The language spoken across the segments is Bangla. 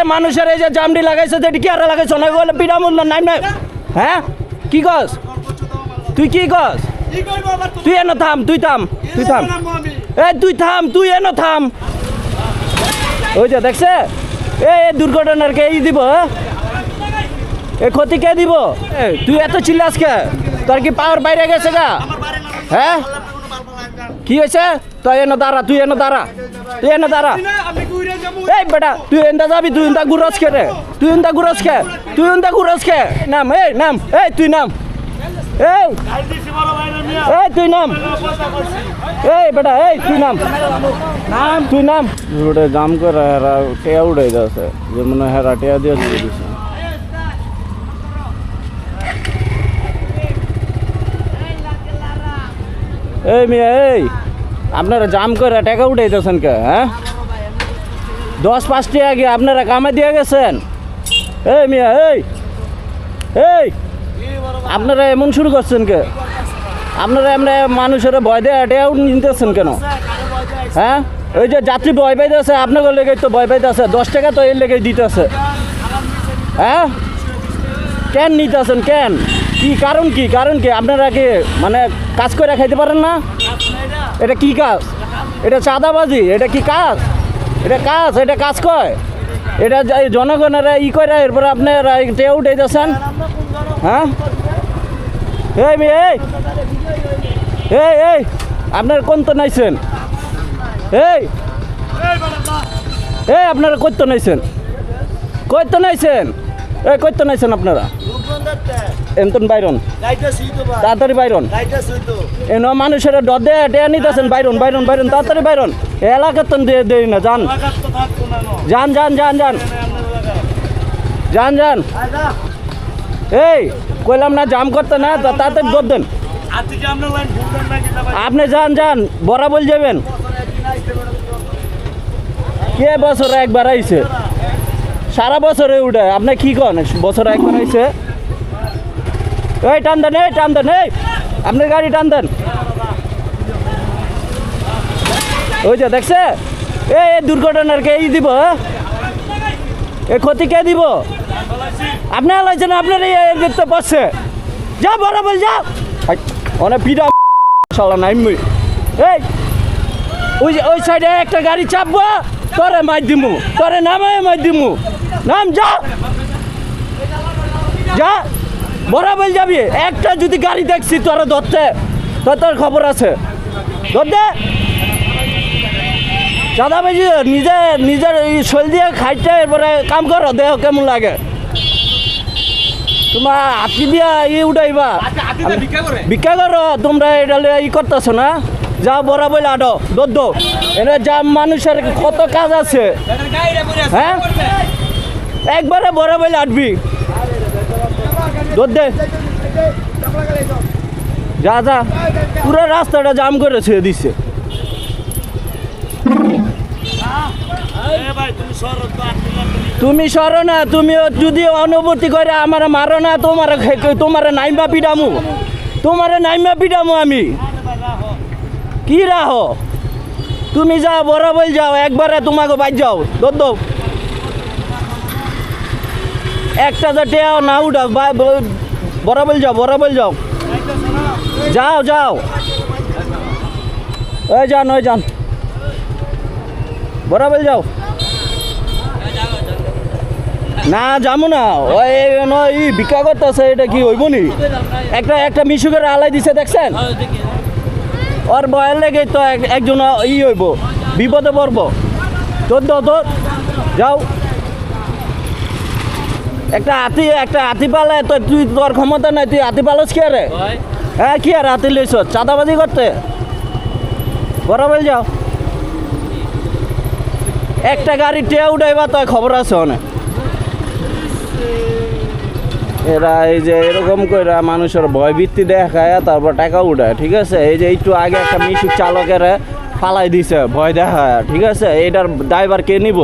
যে মানুষের এই যে জামডি লাগাইছে যে কি আর না বলে না নাই নাই। হ্যাঁ? কি কস? তুই কি কস? তুই এনে থাম তুই থাম তুই থাম। এই তুই থাম তুই এনে থাম। ওই যে দেখছে? এ এ দুর্ঘটনার কে দিব হ্যাঁ? এ ক্ষতি কে দিব? এ, তুই এত চিল্লাস কে? তোর কি পাওয়ার বাইরে গেছে গা? হ্যাঁ? কি হয়েছে? তুই এনে দাঁড়া তুই এনে দাঁড়া তুই এনে দাঁড়া। এই বেটা তুই এনটা যাবি তুই এনটা গুরস রে। তুই এনটা গুরস কে তুই এনটা গুরস কে নাম এই নাম এই তুই নাম। এই এই তুই নাম। এই বেটা এই তুই নাম। নাম তুই নাম। রোডে জাম করে হেরা টেয়া উড়াই যাচ্ছে যে মনে হয় হেরা টেয়া দিয়ে দিয়ে দিছে। এই মিয়া এই। আপনারা জাম করে টাকা উঠাইতেছেন কে হ্যাঁ? দশ পাঁচটি আগে আপনারা কামে দিয়ে গেছেন? এই মিয়া, এই এই, আপনারা এমন শুরু করছেন কে? আপনারা এমনি মানুষের ভয় দিয়ে টেয়া নিতেছেন কেন? হ্যাঁ? ওই যে যাত্রী ভয় পাইতেছে, আপনাদের লেগে তো ভয় পাইতেছে, দশ টাকা তো এর লেগে দিতেছে। হ্যাঁ? কেন নিতেছেন, কেন? কি কারণ কি? কারণ কি? আপনারা কি মানে কাজ করে খাইতে পারেন না? এটা কি কাজ? এটা চাঁদাবাজি, এটা কি কাজ? এটা কাজ এটা কাজ কয়? এটা জনগণেরা ই করে এরপরে আপনারা টেউ যাচ্ছেন হ্যাঁ? এই এই! এই এই! আপনার কোন তো নাইছেন? এই! এই, আপনারা কইতো নাইছেন? কইতো নাইছেন? এই, কইতো নাইছেন আপনারা? এমতন বাইরন? তাড়াতাড়ি বাইরন। এন মানুষের ডদে ডে নিতেছেন বাইরন বাইরন বাইরন, তাড়াতাড়ি বাইরন। এলাকার তো দেই না, যান। যান যান যান যান। যান যান। এই, কইলাম না জাম করতে না তাড়াতাড়ি দর দেন। আপনি যান যান, বরাবর যাবেন। কে বছর একবার আইছে? সারা বছরে উঠে। আপনি কি কন? বছর একবার হয়েছে এই, টান দেন, এই, টান দেন, এই। আপনার গাড়ি টান দেন। ওই যে, দেখছে? এই দুর্ঘটনার কে দিব হ্যাঁ? এ ক্ষতি কে দিব? আপনি আলাইছেন, আপনার এই দেখতে পাচ্ছে। যা, বরাবর যা। অনেক পিডা শালা নাইমই এই, ওই ওই সাইডে একটা গাড়ি চাপবো তোরে মাই দিমু তোরে নামে মাই দিমু। নাম যা। যা। বরাবর যাবি। একটা যদি গাড়ি দেখছি তোরা ধরতে তো তোর খবর আছে। ধরতে দাদা বেশি নিজে নিজের শৈল দিয়ে খাইতে এরপরে কাম করো দেহ কেমন লাগে। তোমার হাতি দিয়া ই উঠাইবা। ভিক্ষা করো? তোমরা এটা ই করতেছো না? যা বরাবর আডো দোদ্দ এনে যা মানুষের কত কাজ আছে। হ্যাঁ? একবারে বরাবর আটবি। দোদ দে। যা যা। পুরো রাস্তাটা জাম করে ছেড়ে দিচ্ছে তুমি সরো না, তুমি যদি অনুভূতি করে আমার মারো না, তোমার তোমার নাইমা পিডামু তোমার নাইমা পিডামু আমি। কি রাহ? তুমি যাও বরাবর যাও, একবারে তোমাকে বাইর যাও। দোদ্দ একটা যে টেয়াও না, উঠা বা- ব- বরাবর যাও বরাবর যাও। যাও যাও। ওই যান ওই যান। বরাবর যাও। না যাব না। ওই নয় ই ভিক্ষা করতেছে, এটা কি হইব নি? একটা একটা মিশুকের আলাই দিছে, দেখছেন? ওর বয়ের লেগে তো এক- একজন ই হইব বিপদে পড়ব। তোর তো যাও। একটা হাতি একটা হাতি পালে তো তুই তোর ক্ষমতা নাই তুই হাতি পালস কি আরে? হ্যাঁ কি আর হাতি লইছ? চাঁদাবাজি করতে? বরাবর যাও। একটা গাড়ি টেয়া উঠাইবা তো খবর আছে অনেক এরা এই যে এরকম করে মানুষের ভয়ভীতি দেখায় তারপর টাকা উঠায় ঠিক আছে? এই যে একটু আগে একটা মিশুক চালকের ফালাই দিছে ভয় দেখায় ঠিক আছে? এটার ড্রাইভার কে নিব?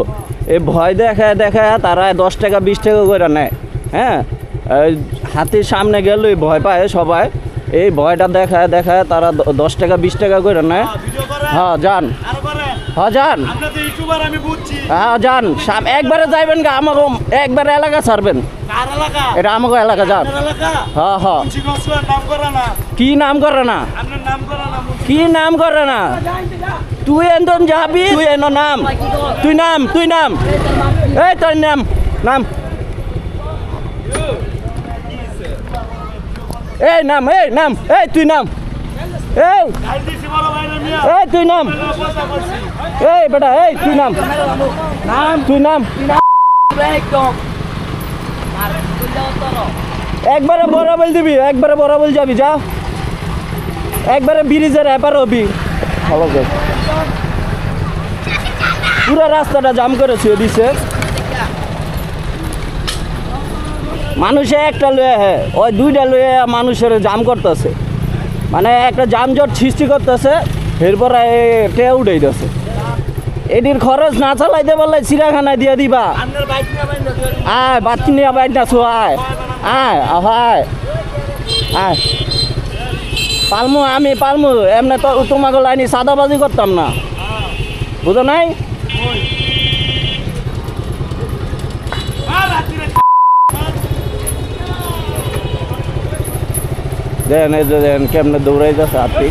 এই ভয় দেখায় দেখায় তারা দশ টাকা বিশ টাকা করে নেয় হ্যাঁ? হাতির সামনে গেলেই ভয় পায় সবাই। এই ভয়টা দেখায় দেখায় তারা দশ টাকা বিশ টাকা করে নেয়। হ্যাঁ যান। হ্যাঁ যান। হ্যাঁ যান। সাম- একবারে যাইবেন গা আমাকে একবারে এলাকা ছাড়বেন। এটা আমাকে এলাকা যান। হ্যাঁ হ্যাঁ। কি নাম করে না? আপনার নাম করা না কি নাম করে না? তুই এন্দন যাবি? তুই এন নাম। তুই নাম তুই নাম। এই তোর নাম নাম। এই নাম এই নাম এই তুই নাম। এই। এই তুই নাম। এই বেটা এই তুই নাম। নাম। তুই নাম। একবারে বরাবল দিবি একবারে বরাবল যাবি যা। একবারে ব্রিজের এপার হবি। ভালো করে। পুরো রাস্তাটা জাম করে ছুঁয়ে দিছে মানুষে একটা লয়ে হ্যাঁ ওই দুইটা লয়ে মানুষের জাম করতেছে। মানে একটা যানজট সৃষ্টি করতেছে এরপরে টে উঠে দিতেছে এটির খরচ না চালাইতে পারলে চিড়াখানায় দিয়ে দিবা। আয় বাতি নিয়ে বাইর না ছো আয়। আয় আয়। আয়। পালমু, আমি পালমু, এমনি তো তোমাকে লাইনি সাদাবাজি করতাম না। বুঝো নাই? দেন, এই যে দেন, কেমনে দৌড়াই যাচ্ছে হাতি?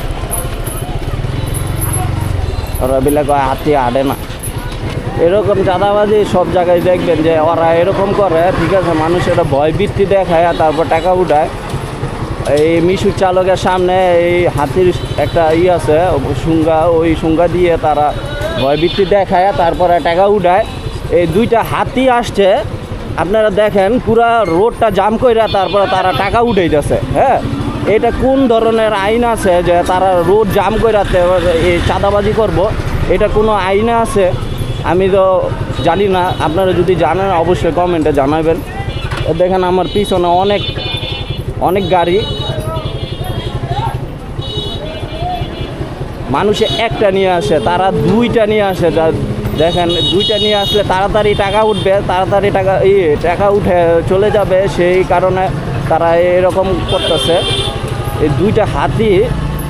ওরা কয় হাতি হাঁটে না। এরকম চাঁদাবাজি সব জায়গায় দেখবেন যে ওরা এরকম করে, ঠিক আছে মানুষের ভয় বৃত্তি দেখায় আর তারপর টাকা উঠায়। এই মিশুক চালকের সামনে এই হাতির একটা ই আছে, সুঙ্গা, ওই সুঙ্গা দিয়ে তারা ভয়বৃত্তি দেখায়, তারপরে টাকা উঠায়। এই দুইটা হাতি আসছে, আপনারা দেখেন, পুরা রোডটা জাম কইরা তারপরে তারা টাকা উঠাইতেছে হ্যাঁ? এটা কোন ধরনের আইন আছে যে তারা রোড জাম কইরাতে এই চাঁদাবাজি করব? এটা কোনো আইনে আছে? আমি তো জানি না, আপনারা যদি জানেন অবশ্যই কমেন্টে জানাবেন। দেখেন আমার পিছনে অনেক অনেক গাড়ি। মানুষে একটা নিয়ে আসে, তারা দুইটা নিয়ে আসে দেখেন, দুইটা নিয়ে আসলে তাড়াতাড়ি টাকা উঠবে, তাড়াতাড়ি টাকা, ই, টাকা উঠে চলে যাবে, সেই কারণে তারা এরকম করতেছে। এই দুইটা হাতি,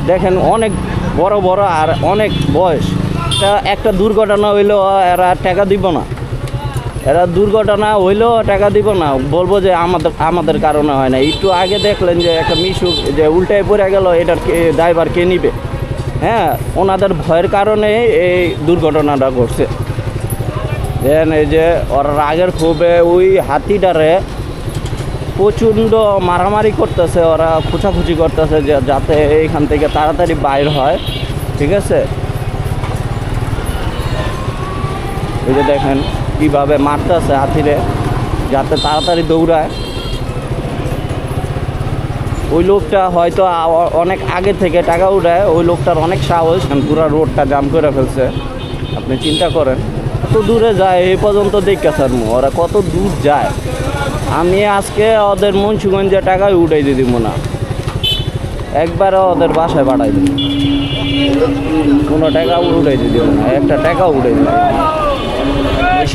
দেখেন, অনেক বড় বড় আর অনেক বয়স। তা একটা দুর্ঘটনা হইলেও এরা টাকা দিব না। এরা দুর্ঘটনা হইলেও টাকা দিব না। বলব যে আমাদের আমাদের কারণে হয় না। একটু আগে দেখলেন যে একটা মিশুক যে উল্টায় পড়ে গেল, এটার ড্রাইভার কে নিবে? হ্যাঁ ওনাদের ভয়ের কারণে এই দুর্ঘটনাটা ঘটছে। দেন এই যে ওর রাগের ক্ষোভে ওই হাতিটারে প্রচণ্ড মারামারি করতেছে, ওরা খুচাখুচি করতেছে যে যাতে এইখান থেকে তাড়াতাড়ি বাইর হয়। ঠিক আছে? এই যে দেখেন কীভাবে মারতেছে হাতিরে, যাতে তাড়াতাড়ি দৌড়ায়। ওই লোকটা হয়তো অনেক আগে থেকে টাকা উঠায় ওই লোকটার অনেক সাহস। পুরো রোডটা জাম করে ফেলছে। আপনি চিন্তা করেন কত দূরে যায় এই পর্যন্ত দেখে স্যার ওরা কত দূর যায়। আমি আজকে ওদের মুন্সিগঞ্জে টাকায় উঠাই দিয়ে দিব না। একবারে ওদের বাসায় পাঠাই দিব কোনো টাকা উঠাই দিয়ে দিব না, একটা টাকা উঠাই দিব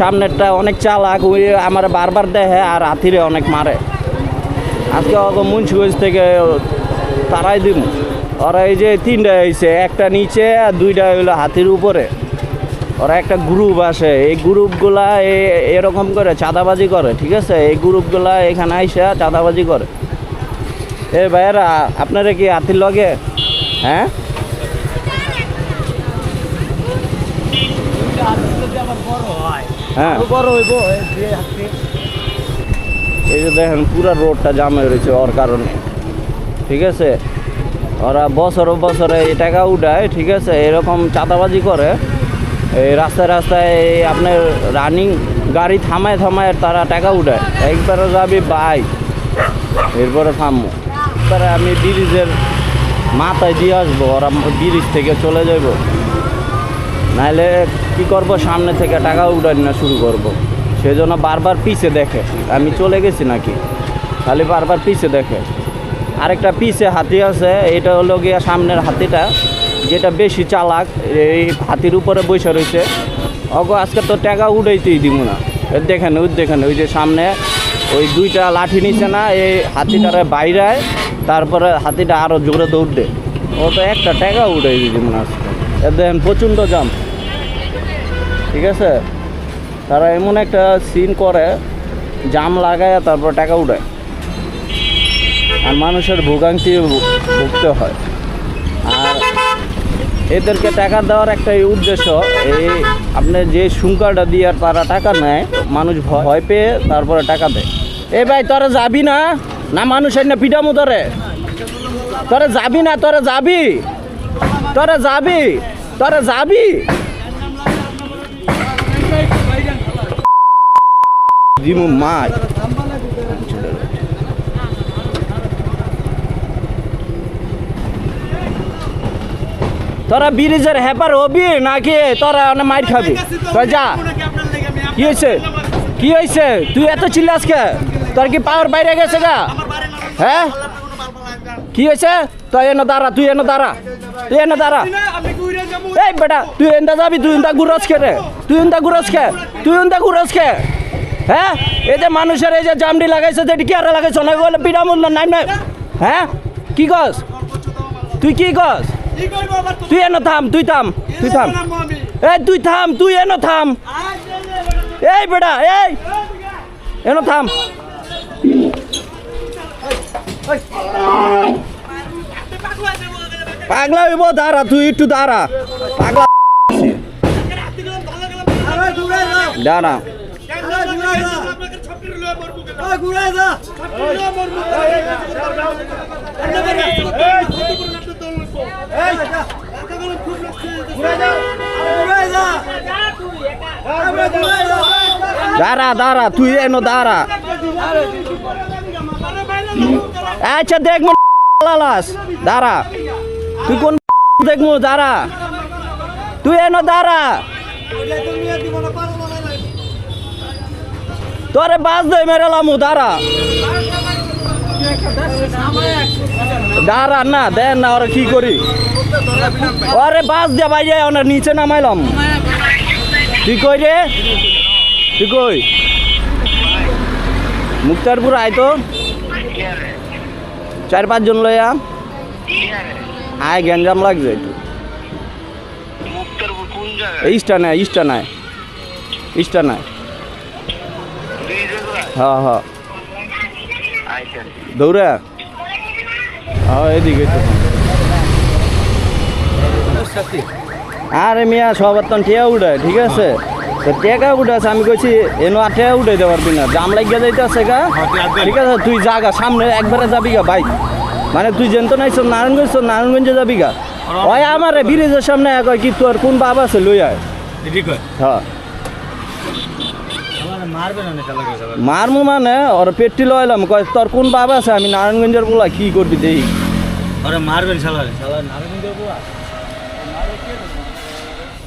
সামনেরটা অনেক চালাক, ওই আমার বারবার দেখে আর হাতিরে অনেক মারে। আজকে ওকে মুন্সিগঞ্জ থেকে তারাই দিব ওরা এই যে তিনটা হয়েছে একটা নিচে আর দুইটা হইল হাতির উপরে। ওরা একটা গ্রুপ আসে, এই গ্রুপগুলা এরকম করে চাঁদাবাজি করে, ঠিক আছে? এই গ্রুপগুলা এখানে আইসা চাঁদাবাজি করে। এ ভাইয়েরা, আপনারা কি হাতির লগে? হ্যাঁ? হ্যাঁ। বড় হইব এই যে দেখেন পুরো রোডটা জাম রয়েছে ওর কারণে। ঠিক আছে? ওরা বছর বছরে এই টাকা উঠায় ঠিক আছে? এরকম চাঁদাবাজি করে। এই রাস্তায় রাস্তায় আপনার রানিং গাড়ি থামায় থামায় তারা টাকা উঠায়। একবারে যাবি বাইক এরপরে থামবো এরপরে আমি ব্রিজের মাথায় দিয়ে আসব ওরা ব্রিজ থেকে চলে যাব নাহলে কি করব, সামনে থেকে টাকা উঠানি না, শুরু করব। সেজন্য বারবার পিছে দেখে। আমি চলে গেছি নাকি? খালি বারবার পিছে দেখে। আরেকটা পিছে হাতি আছে এটা হলো গিয়া সামনের হাতিটা, যেটা বেশি চালাক, এই হাতির উপরে বসে রয়েছে। অগো, আজকে তো টাকা উঠাইতেই দিব না। দেখেন, ওই দেখেন, ওই যে সামনে ওই দুইটা লাঠি নিচে না, এই হাতিটারে বাইরায়, তারপরে হাতিটা আরও জোরে দৌড়বে ও তো একটা টাকা উঠাই দিব না আজকে। দেখেন প্রচণ্ড জাম। ঠিক আছে? তারা এমন একটা সিন করে, জাম লাগায় তারপর টাকা উঠায় আর মানুষের ভোগান্তি ভুগতে হয়। আর এদেরকে টাকা দেওয়ার একটা উদ্দেশ্য, এই আপনি যে শুঙ্কাটা দিয়ে তারা টাকা নেয়, মানুষ ভয় পেয়ে তারপরে টাকা দেয়। এ ভাই, তোরা যাবি না? না মানুষের না পিটামো তোরে তোরা যাবি না? তোরা যাবি? তোরা যাবি? তোরা যাবি? দিমু তোরা ব্রিজের হ্যাপার হবি নাকি তোরা অনেক মাইর খাবি? তো যা। কি হয়েছে? কি হয়েছে? তুই এত চিল্লাস কে? তোর কি পাওয়ার বাইরে গেছে গা? হ্যাঁ? কি হয়েছে? তুই এনে দাঁড়া, তুই এনে দাঁড়া। তুই এনে দাঁড়া। এই বেটা, তুই এনটা যাবি, তুই এনটা গুরস খে রে। তুই এনটা গুরস খে তুই এনটা গুরস খে হ্যাঁ? এই যে মানুষের এই যে জামডি লাগাইছে, যে কি আর লাগাইছে, না বলে পিডামুল না নাই নাই। হ্যাঁ? কি কস? তুই কি কস? তুই এনে থাম, তুই থাম তুই থাম। এই, তুই থাম, তুই এনে থাম। এই বেটা, এই। এনে থাম। পাগলা হইব, দাঁড়া, তুই একটু দাঁড়া। পাগলা দাঁড়া দাঁড়া দাঁড়া, তুই এনো দাঁড়া। আচ্ছা দেখ দাঁড়া। তুই কোন দেখমু দাঁড়া। তুই এনো দাঁড়া। তোরে বাস দই মেরেলামু দাঁড়া। দাঁড়া না, দেন না, ওরা কি করি? ওরে বাস দিয়ে বাইরে ওনার নিচে নামাইলাম। তুই কই রে? তুই কই? মুক্তারপুর আয় তো। চার পাঁচজন লইয়া। আয় গ্যাঞ্জাম লাগছে একটু। জায়গায় ইস্টা নাই ইস্টা নাই ইস্টা নাই দুই জায়গায় হ্যাঁ হ্যাঁ। আইতেন দৌড়া। হ্যাঁ এদিকে আরে মিয়া সবার তো টিয়া উঠে ঠিক আছে? তো টেকা উঠেছে আমি কইছি এনো আর টেকা উঠে দেওয়ার দিন জাম লাগিয়ে যাইতে আছে গা ঠিক আছে তুই জাগা সামনে একবারে যাবি গা বাইক। মানে তুই যেন নাইছ নারায়ণগঞ্জ নারায়ণগঞ্জে যাবি গা? ওই আমার ব্রিজের সামনে কয় কি তোর কোন বাবা আছে লই আয়। হ্যাঁ। মারমু মানে ওর পেটটি লইলাম কয় তোর কোন বাবা আছে আমি নারায়ণগঞ্জের বলা কি করবি দেই?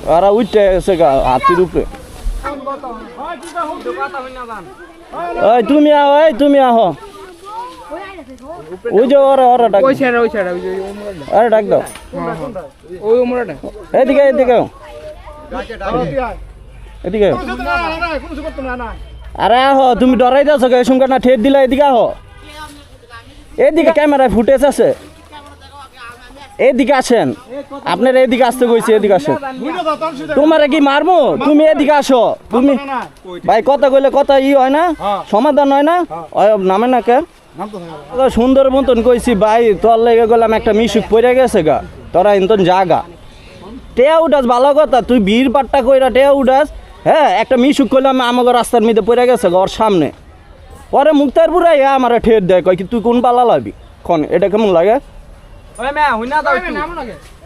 ওরা উঠতে গেছে গা হাতির উপরে। ওই তুমি আহ ওই তুমি আহ। ওই যে ওরা ওরা ডাক ওই সাইডে ওই সাইডে ওই যে আরে ডাক দাও। ওই মোড়াটা এদিকে এদিকে এদিকে আরে আহ তুমি ডরাই যাচ্ছ গে সঙ্গে না ঠেট দিলা এদিকে আহ। এদিকে ক্যামেরায় ফুটেজ আছে। এদিকে আসেন। আপনার এদিকে আসতে কইছি এদিকে আসেন। তোমারে কি মারবো? তুমি এদিকে আসো। তুমি ভাই কথা কইলে কথা ই হয় না সমাধান হয় না? ওই নামে না কে? সুন্দর মতন কইছি ভাই তোর লেগে গেলাম একটা মিশুক পড়ে গেছে গা। তোরা ইন্তন জাগা। টেয়া উঠাস ভালো কথা তুই ভিড় পাট্টা কইরা টেয়া উঠাস হ্যাঁ একটা মিশুক করলাম আমাকে রাস্তার মধ্যে পড়ে গেছে গা, ওর সামনে। পরে মুক্তারপুর আইয়া আমার ঠের দেয় কয় কি তুই কোন পালা লাবি? খন এটা কেমন লাগে?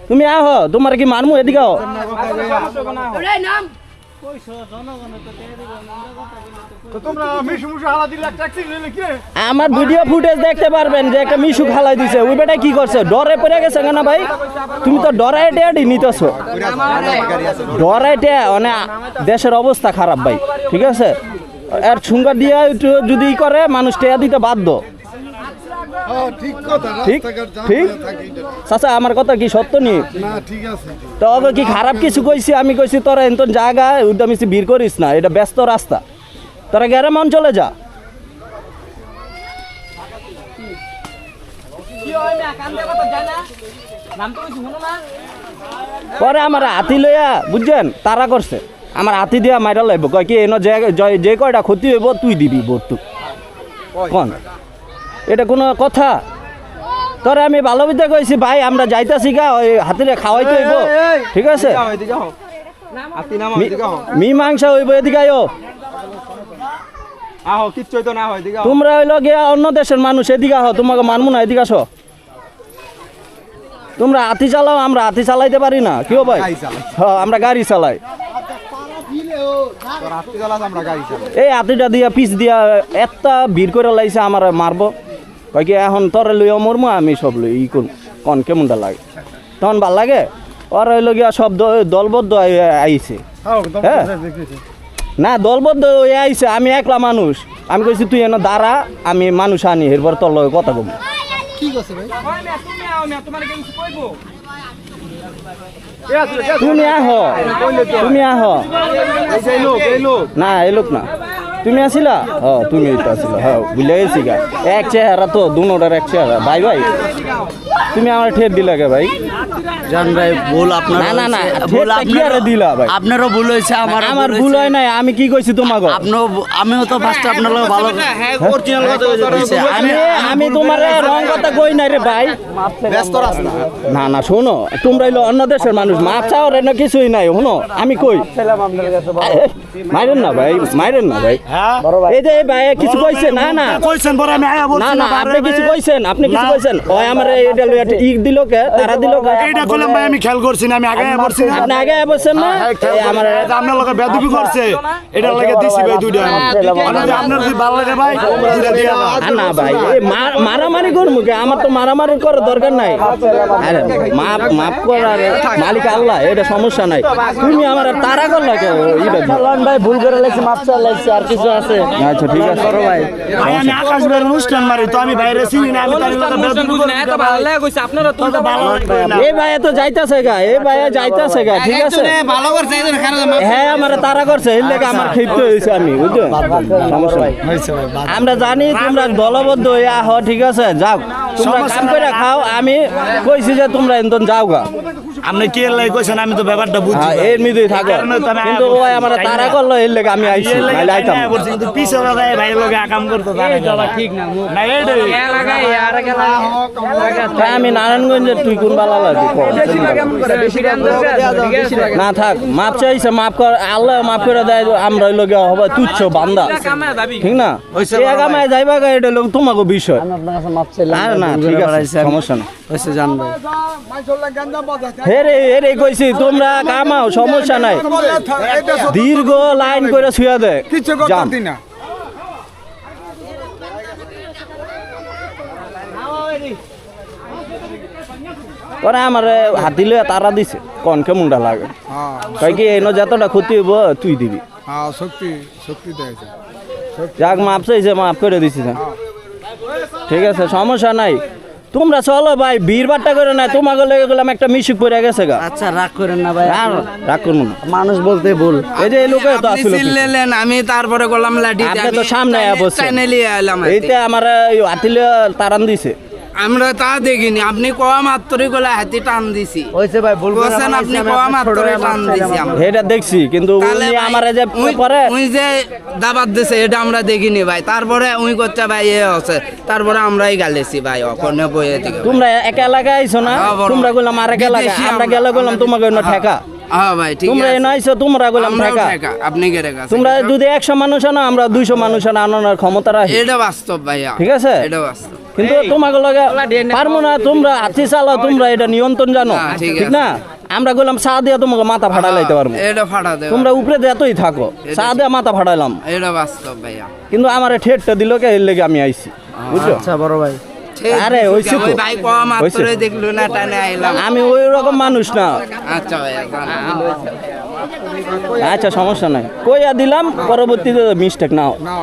তুমি আহ তোমার কি মারমু এদিকে আমার ভিডিও ফুটেজ দেখতে পারবেন যে একটা মিশু খালাই দিছে। ওই বেটা কি করছে? ডরে পড়ে গেছে না ভাই? তুমি তো ডরাই টেয়াডি নিতেছ। ডরাই টেয়া মানে দেশের অবস্থা খারাপ ভাই, ঠিক আছে? আর ছুঙ্গা দিয়ে যদি করে, মানুষ টেয়া দিতে বাধ্য। আমার কথা কি সত্য নি? না ঠিক আছে তো ওকে কি খারাপ কিছু কইছি? আমি কইছি, তোরা এত জায়গা উদ্যা মিশি ভিড় করিস না, এটা ব্যস্ত রাস্তা। তোরা গ্যারাম অঞ্চলে যা। পরে আমার হাতি লইয়া বুঝছেন? তারা করছে। আমার হাতি দিয়া মাইরা লাগব কয় কি এনে যে কয়টা ক্ষতি হইব তুই দিবি ভোট কোন? এটা কোনো কথা? তোরে আমি ভালো বিদ্যা কইছি ভাই আমরা যাইতাছি গা ওই হাতিরে খাওয়াইতে হইব। ঠিক আছে? মি- মীমাংসা হইব এদিকে আয়ো। আহো কিচ্ছু হইতো না হয় দিকে তোমরা হইল গিয়া অন্য দেশের মানুষ এদিকে আহ তোমাকে মানবো না এদিকে আসো। তোমরা হাতি চালাও আমরা হাতি চালাইতে পারি না কেউ ভাই? হ্যাঁ আমরা গাড়ি চালাই। এই হাতিটা দিয়া পিস দিয়া একটা ভিড় করে লাইছে আমার মারবো। কয় কি এখন তোরে লইয়া মরমু আমি সব লই ই কোন কন কেমনটা লাগে? তখন ভালো লাগে? ওর হইল গিয়া সব দ- দলবদ্ধ আই- আইছে। হ্যাঁ না দলবদ্ধ হয়ে আইছে আমি একলা মানুষ। আমি কইছি তুই এনে দাঁড়া আমি মানুষ আনি এরপর তোর লগে কথা কম। তুমি আহ তুমি আহ। এই লোক এই লোক। না এই লোক না। তুমি আসিলা? হ তুমি তো আসিলা। হ্যাঁ বুঝলে গেছি গা। এক চেহারা তো দুনোটার এক চেহারা। ভাই ভাই তুমি আমার ঠের দিলা কে ভাই? জান ভাই ভুল আপনার না, না, না, ভুল আরে দিলা ভাই? আপনারও ভুল হয়েছে আমার আমার ভুল হয় নাই আমি কি কইছি তোমাকে আপনিও আমিও তো ফার্স্টে আপনার লগে ভালো অরিজিনাল কথা হয়েছে। আমি আমি তোমার রং কথা কই নাই রে ভাই? ব্যস্ত রাস্তা। না না শোনো তোমরা হইল অন্য দেশের মানুষ। মাপ চাওয়ার না কিছুই নাই শোনো আমি কই? মাইরেন না ভাই মাইরেন না ভাই। এই যে ভাই কিছু কইছে না না। কইছেন পরে আমি আয়া না বলছি না আপনি কিছু কইছেন আপনি কিছু কইছেন। ওই আমার এটা লইয়া ই দিল কে তারা দিল কে। এইটা কইলাম ভাই আমি খেয়াল করছি না আমি আগে আয়া বলছি না। আপনি আগে বলছেন না? আমার আপনার লগে বেদবি করছে এটা লাগে দিছি ভাই দুইটা। আপনার যদি ভালো লাগে ভাই দুইটা দিয়া। দাও। আর না ভাই মারামারি করব কে? আমার তো মারামারি করার দরকার নাই। আরে মাপ মাপ করার মালিক আল্লাহ এটা সমস্যা নাই। তুমি আমার তারা করলা কে? ভাই ভুল করে লাগছে মাপ চালাইছে আর কিছু আছে। আচ্ছা ঠিক আছে। ভাই। ভাই আমি আকাশ বের অনুষ্ঠান মারি তো আমি বাইরে চিনি না আমি তার লগে এত ভালো লাগে কইছে আপনারা তো তো ভালো এই ভাই তো যাইতাছে গা এই ভাই যাইতাছে গা ঠিক আছে? ভালো করছে এই জন্য খারাপ হ্যাঁ আমার তারা করছে এর লেগে আমার ক্ষিপ্ত হয়েছে আমি বুঝছ? সমস্যা নাই। আমরা জানি তোমরা দলবদ্ধ হয়ে আহ ঠিক আছে? যাও। তোমরা কাম করে খাও আমি কইছি যে তোমরা এনতন যাও গা। আপনি কি লাগে কইছেন? আমি তো ব্যাপারটা বুঝছি হ্যাঁ, এর মধ্যেই থাকো। কিন্তু ওই আমার তারা করল এর লেগে আমি আইছি নাইলে আইতাম। কিন্তু পিছে ভাই ভাই লগে আকাম করতে জানে না। ঠিক না না আর গেলা। তাই আমি নারায়ণগঞ্জের তুই কোন বালা লাগি বেশি লাগে না থাক মাপ চাইছে মাপ কর আল্লাহ মাপ করে দেয় আমরা ওই লগে হবে তুচ্ছ বান্দা। ঠিক না? এই আগামায় যাইবা এটা লোক তোমাকে বিষয়। আপনার কাছে মাপ চাইলাম আর না ঠিক আছে সমস্যা না হয়েছে কইছি তোমরা কামাও সমস্যা নাই। দীর্ঘ লাইন করে শুয়া দে। কিছু না। পরে আমার হাতি লইয়া তারা দিছে কনকে কেমনটা লাগে? কয় কি এনে যতটা ক্ষতি হইব তুই দিবি। হ্যাঁ শক্তি শক্তি যাক মাপ চাইছে মাপ করে দিছি। না ঠিক আছে সমস্যা নাই। তোমরা চলো ভাই ভিড় বাট্টা করে না তোমাকে লেগে গেলাম একটা মিশুক পড়ে গেছে গা। আচ্ছা রাগ করেন না ভাই আর রাগ করুন না। মানুষ বলতে ভুল। এই যে লোকে তো আসলে চিল্লেলেন আমি তারপরে গেলাম লাঠি আপনি তো সামনে আয়া। চ্যানেলে এলাম এইতে আমার হাতিলে তারান দিছে। আমরা তা দেখিনি। আপনি কম মাত্রই গলা হাতি টান দিছি। হয়েছে ভাই ভুল বলছেন আপনি কম মাত্রই টান দিছি আমরা। এটা দেখছি কিন্তু উনি ভাই, আমার যে পরে উই যে দাবাত দিছে এটা আমরা দেখিনি ভাই। তারপরে উই করছে ভাই এ আছে তারপরে আমরাই গালেছি ভাই ওখানে বইয়ে দিকে তোমরা এক এলাকায় আইছো না? হ্যাঁ, তোমরা গেলাম আর এক এলাকায় আমরা। গেলে গেলাম তোমাকে অন্য ঠেকা। হ্যাঁ ভাই ঠিক তোমরা আছে। তোমরা গেলাম আমরাও ঠেকা। ঠেকা, আপনি তোমরা যদি একশো মানুষ আনো আমরা দুইশো মানুষ আনো আনানোর ক্ষমতা রাখি। এটা বাস্তব ভাইয়া। ঠিক আছে? এটা বাস্তব। কিন্তু তোমাকে লগে পারব না তোমরা হাতি চালাও তোমরা এটা নিয়ন্ত্রণ জানো না, ঠিক না? আমরা গেলাম চা দিয়ে তোমাকে মাথা ফাটা লাইতে পারব। এটা ফাটা দেবে তোমরা উপরে এতই থাকো চা দিয়ে মাথা ফাটাইলাম। এটা বাস্তব ভাইয়া। কিন্তু আমার ঠেটটা দিল কে এর লেগে আমি আইছি বুঝছ? আচ্ছা বড় ভাই। আরে, হইছে তো। ভাই কম হইছে। দেখল না টানে আইলাম। আমি ওই রকম মানুষ না। আচ্ছা আচ্ছা সমস্যা নাই। কইয়া দিলাম পরবর্তীতে মিস্টেক নাও। না